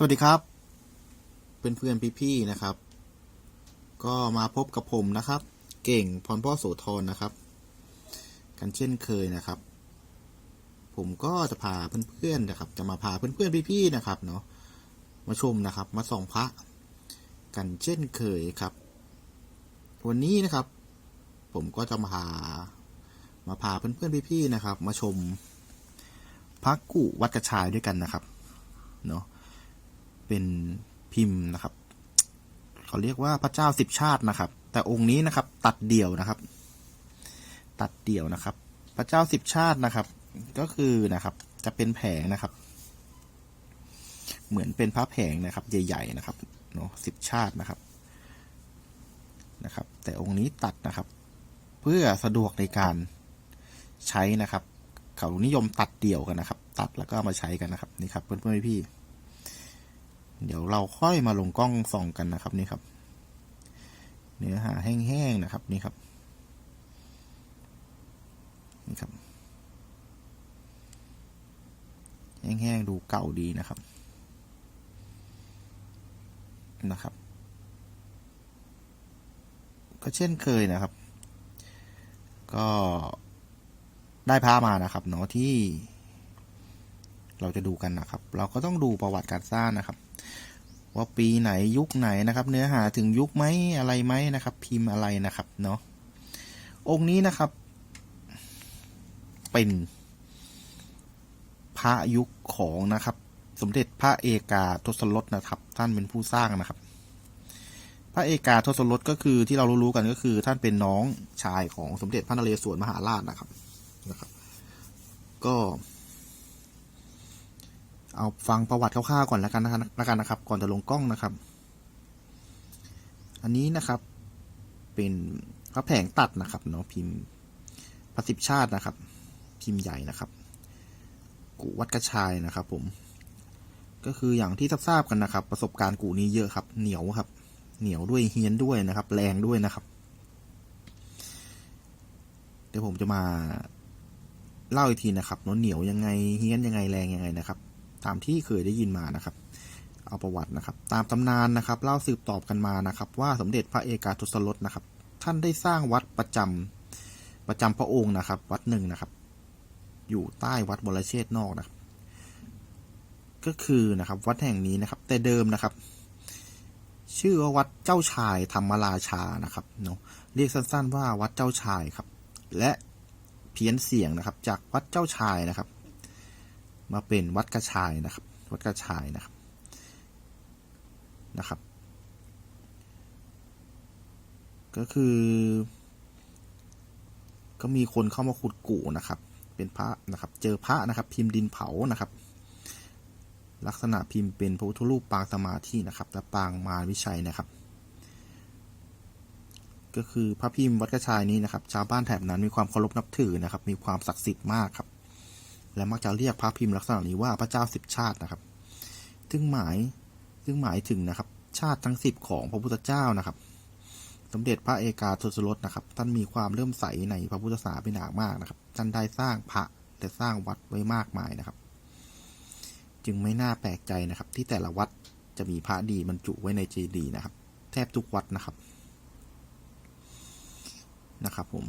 สวัสดีครับ เพื่อนเพื่อนพี่พี่ๆนะครับ ก็มาพบกับผมนะครับ เก่งพรพ่อโสธรนะครับ กันเช่นเคยนะครับ ผมก็จะพาเพื่อนๆนะครับ จะมาพาเพื่อนเพื่อนพี่พี่ๆนะครับเนาะมาชมนะครับ มาส่องพระ กันเช่นเคยครับ วันนี้นะครับ ผมก็จะมาพามาพาเพื่อนเพื่อนพี่พี่ๆนะครับ มาชมพระกุวัดกระชายด้วยกันนะครับ เนาะ เป็นพิมพ์นะครับเขาเรียกว่าพระเจ้าสิบชาตินะครับ แต่องค์นี้นะครับ ตัดเดี่ยวนะครับ ตัดเดี่ยวนะครับ พระเจ้าสิบชาตินะครับ ก็คือนะครับ จะเป็นแผงนะครับ เหมือนเป็นพระแผงนะครับ ใหญ่ๆนะครับเนาะสิบชาตินะครับนะครับ แต่องค์นี้ตัดนะครับ เพื่อสะดวกในการใช้นะครับ เขานิยมตัดเดี่ยวกันนะครับ ตัดแล้วก็มาใช้กันนะครับนี่ครับเพื่อนๆพี่ เดี๋ยวเราค่อยมาลงกล้องส่องกันนะครับนี่ครับ เนื้อหาแห้งๆนะครับนี่ครับนี่ครับ แห้งๆดูเก่าดีนะครับนะครับ ก็เช่นเคยนะครับ ก็ได้พามานะครับเนาะที่เราจะดูกันนะครับ เราก็ต้องดูประวัติการสร้างนะครับ ว่าปีไหนยุคไหนนะครับ เนื้อหาถึงยุคไหมอะไรไหมนะครับ พิมพ์อะไรนะครับเนาะองค์นี้นะครับ เป็นพระยุคของนะครับ สมเด็จพระเอกาทศรถนะครับ ท่านเป็นผู้สร้างนะครับ พระเอกาทศรถก็คือที่เรารู้ๆกันก็คือ ท่านเป็นน้องชายของสมเด็จพระนเรศวรมหาราชนะครับนะครับ ก็ เอาฟังประวัติคร่าวๆก่อนแล้วกันนะครับแล้วกันนะครับ ก่อนจะลงกล้องนะครับ อันนี้นะครับเป็นพระแผงตัดนะครับเนาะพิมพ์พระสิบชาตินะครับ พิมพ์ใหญ่นะครับกูวัดกระชายนะครับ ผม ก็คืออย่างที่ทราบกันนะครับ ประสบการณ์กูนี้เยอะครับ เหนียวครับ เหนียวด้วยเฮียนด้วยนะครับ แรงด้วยนะครับ เดี๋ยวผมจะมาเล่าอีกทีนะครับเนาะเหนียวยังไงเฮียนยังไงแรงยังไงนะครับ ตามที่เคยได้ยินมานะครับ เอาประวัตินะครับ ตามตำนานนะครับเล่าสืบตอบกันมานะครับ ว่าสมเด็จพระเอกาทศรถนะครับ ท่านได้สร้างวัดประจำประจำพระองค์นะครับ วัดหนึ่งนะครับ อยู่ใต้วัดบรเชษนอกนะครับ ก็คือนะครับวัดแห่งนี้นะครับ แต่เดิมนะครับ ชื่อว่าวัดเจ้าชายธรรมราชานะครับเนาะเรียกสั้น ๆ ว่าวัดเจ้าชายครับ และเพี้ยนเสียงนะครับ จากวัดเจ้าชายนะครับ มาเป็นวัดกระชายนะครับ วัดกระชายนะครับนะครับ ก็คือ ก็มีคนเข้ามาขุดกู่นะครับ เป็นพระนะครับ เจอพระนะครับ พิมพ์ดินเผานะครับ ลักษณะพิมพ์เป็นพระพุทธรูปปางสมาธินะครับและปางมารวิชัยนะครับ ก็คือพระพิมพ์วัดกระชายนี้นะครับ ชาวบ้านแถบนั้นมีความเคารพนับถือนะครับ มีความศักดิ์สิทธิ์มากครับ และมักจะเรียกพระพิมพ์ลักษณะนี้ว่าพระเจ้าสิบชาตินะครับ ซึ่งหมายซึ่งหมายถึงนะครับ ชาติทั้งสิบของพระพุทธเจ้านะครับ สมเด็จพระเอกาทศรถนะครับ ท่านมีความเลื่มใสในพระพุทธศาสนามากนะครับ ท่านได้สร้างพระแต่สร้างวัดไว้มากมายนะครับ จึงไม่น่าแปลกใจนะครับ ที่แต่ละวัดจะมีพระดีบรรจุไว้ในเจดีย์นะครับ แทบทุกวัดนะครับนะครับผม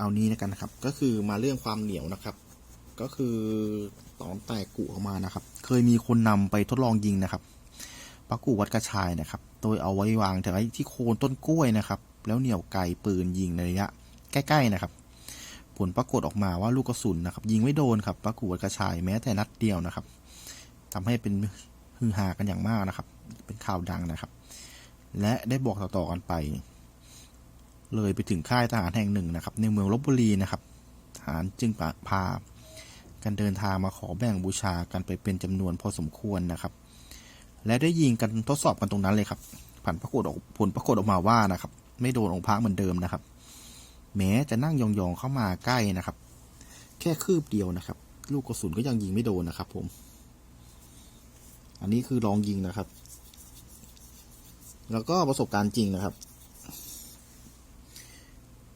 เอานี้นะกันนะครับ ก็คือมาเรื่องความเหนียวนะครับ ก็คือตอนแตกกุออกมานะครับ เคยมีคนนำไปทดลองยิงนะครับปลากุวัดกระชายนะครับ โดยเอาไว้วางแต่ไว้ที่โคนต้นกล้วยนะครับ แล้วเหนี่ยวไกปืนยิงในระยะใกล้ๆนะครับ ผลปรากฏออกมาว่าลูกกระสุนนะครับ ยิงไม่โดนครับปลากุวัดกระชายแม้แต่นัดเดียวนะครับทำให้เป็นฮือฮากันอย่างมากนะครับ เป็นข่าวดังนะครับ และได้บอกต่อๆกันไป เลยไปถึงค่ายทหารแห่งหนึ่งนะครับ ในเมืองลบบุรีนะครับทหารจึงพากันเดินทางมาขอแบ่งบูชากันไปเป็นจำนวนพอสมควรนะครับ และได้ยิงกันทดสอบกันตรงนั้นเลยครับผลปรากฏออกผลปรากฏออกมาว่านะครับ ไม่โดนองค์พระเหมือนเดิมนะครับ แม้จะนั่งยองๆเข้ามาใกล้นะครับ แค่คืบเดียวนะครับ ลูกกระสุนก็ยังยิงไม่โดนนะครับ ผม อันนี้คือลองยิงนะครับ แล้วก็ประสบการณ์จริงนะครับ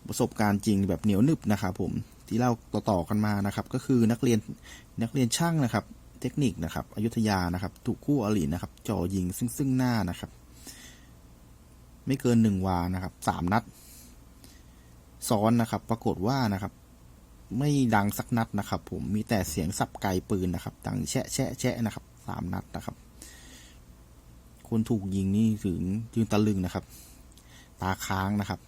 ประสบการณ์จริงแบบเหนียวหนึบนะครับผมที่เล่าต่อๆกันมานะครับ ก็คือนักเรียนนักเรียนช่างนะครับ เทคนิคนะครับอยุธยานะครับ ถูกคู่อรินะครับจ่อยิงซึ่งซึ่งหน้านะครับ ไม่เกินหนึ่งวานะครับสามนัด ซ้อนนะครับ ปรากฏว่านะครับ ไม่ดังสักนัดนะครับ ผมมีแต่เสียงสับไกปืนนะครับดังแชะแชะแชะนะครับสามนัดนะครับ คนถูกยิงนี่ถึงยืนตะลึงนะครับ ตาค้างนะครับ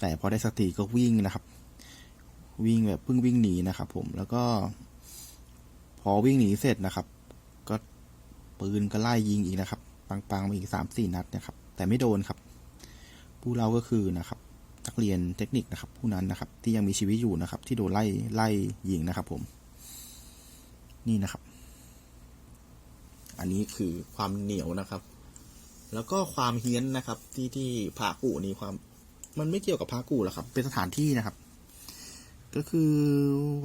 แต่พอได้สติก็วิ่งนะครับ วิ่งแบบเพิ่งวิ่งหนีนะครับผมแล้วก็ พอวิ่งหนีเสร็จนะครับ ก็ปืนก็ไล่ยิงอีกนะครับ ปังๆมาอีกสามสี่นัดนะครับ แต่ไม่โดนครับ ผู้เราก็คือนะครับนักเรียนเทคนิคนะครับ ผู้นั้นนะครับ ที่ยังมีชีวิตอยู่นะครับ ที่โดนไล่ไล่ยิงนะครับ ผม นี่นะครับ อันนี้คือความเหนียวนะครับ แล้วก็ความเฮี้ยนนะครับ ที่ที่ผากูนี่ความ มันไม่เกี่ยวกับผากูหรอกครับ เป็นสถานที่นะครับ ก็คือ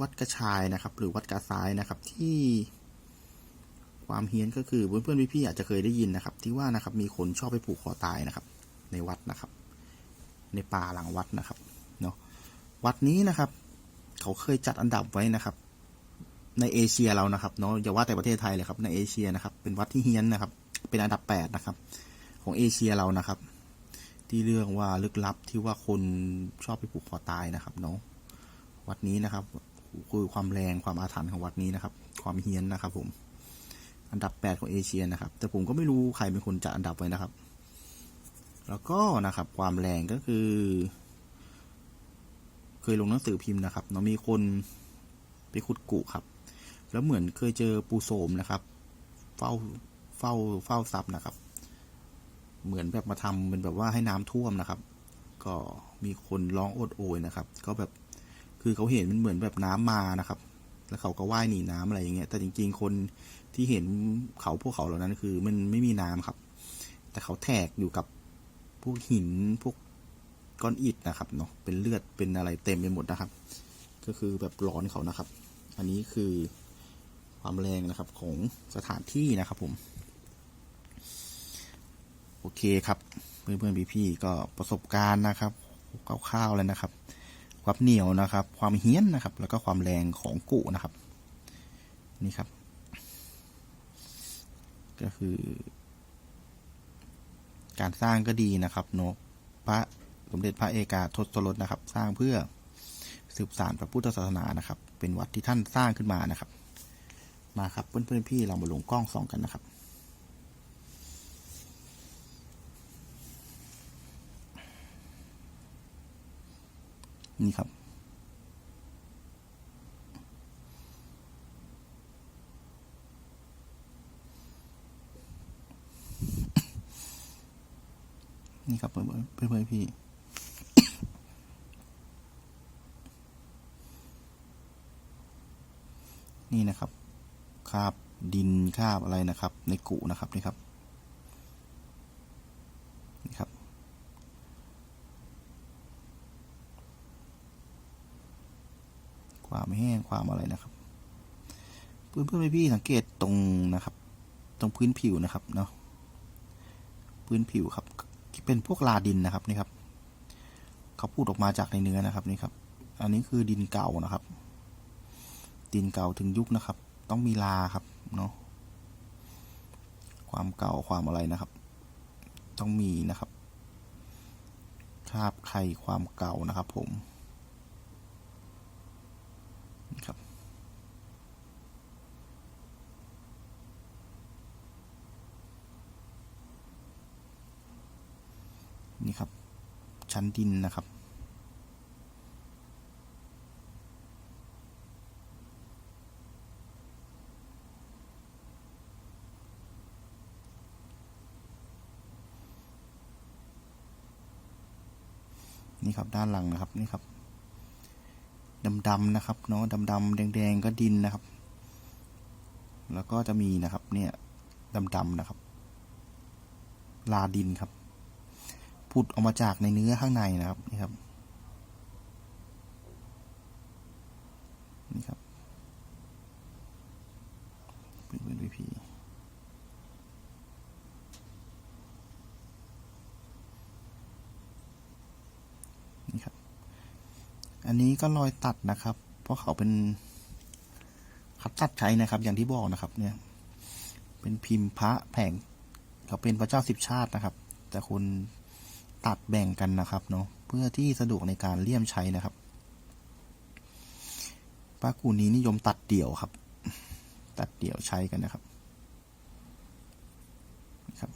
วัดกระชายนะครับ หรือวัดกระซ้ายนะครับ ที่ความเฮี้ยนก็คือเพื่อนๆพี่ๆอาจจะเคยได้ยินนะครับ ที่ว่านะครับ มีคนชอบไปผูกคอตายนะครับ ในวัดนะครับ ในป่าหลังวัดนะครับเนาะวัดนี้นะครับ เขาเคยจัดอันดับไว้นะครับ ในเอเชียเรานะครับเนาะอย่าว่าแต่ประเทศไทยเลยครับในเอเชียนะครับ เป็นวัดที่เฮี้ยนนะครับ เป็นอันดับแปดนะครับ ของเอเชียเรานะครับ ที่เรื่องว่าลึกลับที่ว่าคนชอบไปผูกคอตายนะครับเนาะวัดนี้นะครับคือความแรงความอาถรรพ์ของวัดนี้นะครับ ความเฮี้ยนนะครับ ผม อันดับแปดของเอเชียนะครับ แต่ผมก็ไม่รู้ใครเป็นคนจัดอันดับไว้นะครับ แล้วก็นะครับ ความแรงก็คือ เคยลงหนังสือพิมพ์นะครับเนาะมีคนไปขุดกุครับ แล้วเหมือนเคยเจอปูโสมนะครับ เฝ้าเฝ้าเฝ้าทรัพย์นะครับ เหมือนแบบมาทำเป็นแบบว่าให้น้ำท่วมนะครับ ก็มีคนร้องโอดโอยนะครับ ก็แบบคือเขาเห็นมันเหมือนแบบน้ำมานะครับ แล้วเขาก็ว่ายหนีน้ำอะไรอย่างเงี้ยแต่จริง ๆ คนที่เห็นเขาพวกเขาเหล่านั้นคือ มันไม่มีน้ำครับ แต่เขาแทกอยู่กับพวกหินพวกก้อนอิฐนะครับเนาะเป็นเลือดเป็นอะไรเต็มไปหมดนะครับ ก็คือแบบร้อนเขานะครับ อันนี้คือความแรงนะครับของสถานที่นะครับผม โอเคครับ เพื่อนเพื่อนๆพี่ๆก็ประสบการณ์นะครับคร่าวๆเลยนะครับ ความเหนียวนะครับ ความเฮี้ยนนะครับ แล้วก็ความแรงของกุนะครับ นี่ครับ ก็คือ การสร้างก็ดีนะครับเนอะพระสมเด็จพระเอกาทศรถนะครับ สร้างเพื่อสืบสานพระพุทธศาสนานะครับ เป็นวัดที่ท่านสร้างขึ้นมานะครับ มาครับเพื่อนๆพี่เรามาลงกล้องส่องกันนะครับ นี่ครับ นี่ครับเพื่อนเพื่อนพี่นี่นะครับคาบดินคาบอะไรนะครับ ในกุนะครับนี่ครับ นี่ครับ ความแห้งความอะไรนะครับเพื่อนเพื่อนพี่สังเกตตรงนะครับ ตรงพื้นผิวนะครับเนาะพื้นผิวครับที่เป็นพวกลาดินนะครับนี่ครับเขาพูดออกมาจากในเนื้อนะครับนี่ครับ อันนี้คือดินเก่านะครับ ดินเก่าถึงยุคนะครับ ต้องมีลาครับเนาะความเก่าความอะไรนะครับ ต้องมีนะครับคราบไข่ความเก่านะครับผม ครับนี่ครับ ชั้นดินนะครับ นี่ครับด้านหลังนะครับ นี่ครับ ดำๆนะครับเนาะดำๆแดงๆก็ดินนะครับ แล้วก็จะมีนะครับเนี่ยดำๆนะครับ ลาดินครับผุดออกมาจากในเนื้อข้างในนะครับนี่ครับนี่ครับเป็นเป็นวิพีนี่ครับ อันนี้ก็รอยตัดนะครับ เพราะเขาเป็นคัดตัดใช้นะครับ อย่างที่บอกนะครับ เนี่ย เป็นพิมพ์พระแผงเขาเป็นพระเจ้าสิบชาตินะครับ แต่คุณตัดแบ่งกันนะครับเนาะเพื่อที่สะดวกในการเลี่ยมใช้นะครับพระกูนี้นิยมตัดเดี่ยวครับ ตัดเดี่ยวใช้กันนะครับนะครับ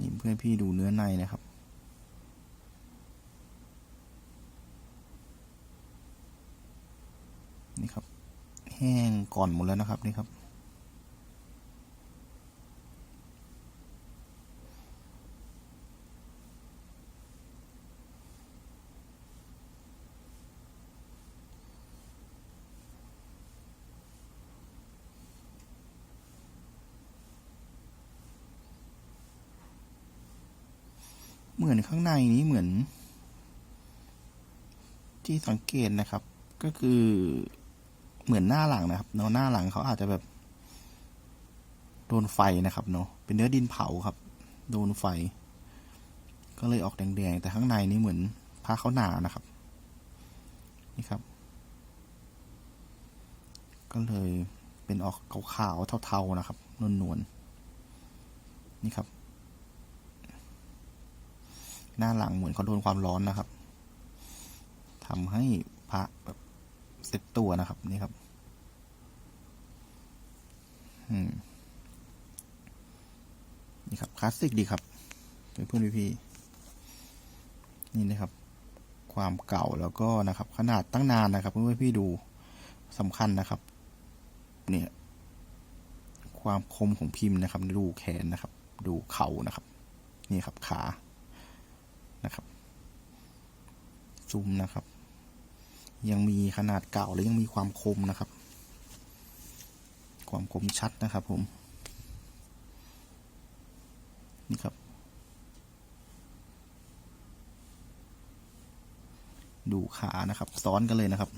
นี่ เพื่อนพี่ดูเนื้อในนะครับ นี่ครับ แห้งก่อนหมดแล้วนะครับนี่ครับ เหมือนข้างในนี้เหมือน ที่สังเกตนะครับ ก็คือเหมือนหน้าหลังนะครับเนาะหน้าหลังเขาอาจจะแบบโดนไฟนะครับเนาะเป็นเนื้อดินเผาครับ โดนไฟ ก็เลยออกแดงๆ แต่ข้างในนี่เหมือนผ้าเขาหนานะครับ นี่ครับ ก็เลยเป็นออกขาวๆเทาๆนะครับนวลๆนี่ครับ หน้าหลังเหมือนเขาโดนความร้อนนะครับทำให้พระแบบเซ็ตตัวนะครับนี่ครับ อืมนี่ครับคลาสสิกดีครับเพื่อนเพื่อนพี่ๆนี่นะครับ ความเก่าแล้วก็นะครับ ขนาดตั้งนานนะครับเพื่อนเพื่อนพี่ดูสำคัญนะครับ เนี่ย ความคมของพิมพ์นะครับ ดูแขนนะครับ ดูเข่านะครับ นี่ครับขา นะครับ ซูมนะครับ ยังมีขนาดเก่าและยังมีความคมนะครับ ความคมชัดนะครับผม นี่ครับ ดูขานะครับ ซ้อนกันเลยนะครับ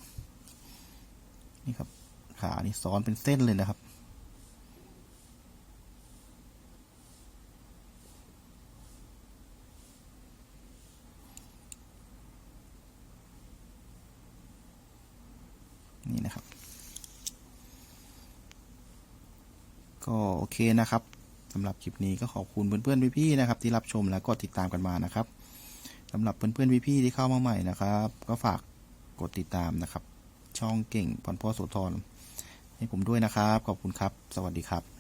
นี่ครับ ขานี่ซ้อนเป็นเส้นเลยนะครับ นี่นะครับ ก็โอเคนะครับสำหรับคลิปนี้ก็ขอบคุณเพื่อนๆพี่ๆนะครับ ที่รับชมและกดติดตามกันมานะครับสำหรับเพื่อนๆพี่ๆที่เข้ามาใหม่นะครับ ก็ฝากกดติดตามนะครับ ช่องเก่งพรพ่อโสธรให้ผมด้วยนะครับ ขอบคุณครับ สวัสดีครับ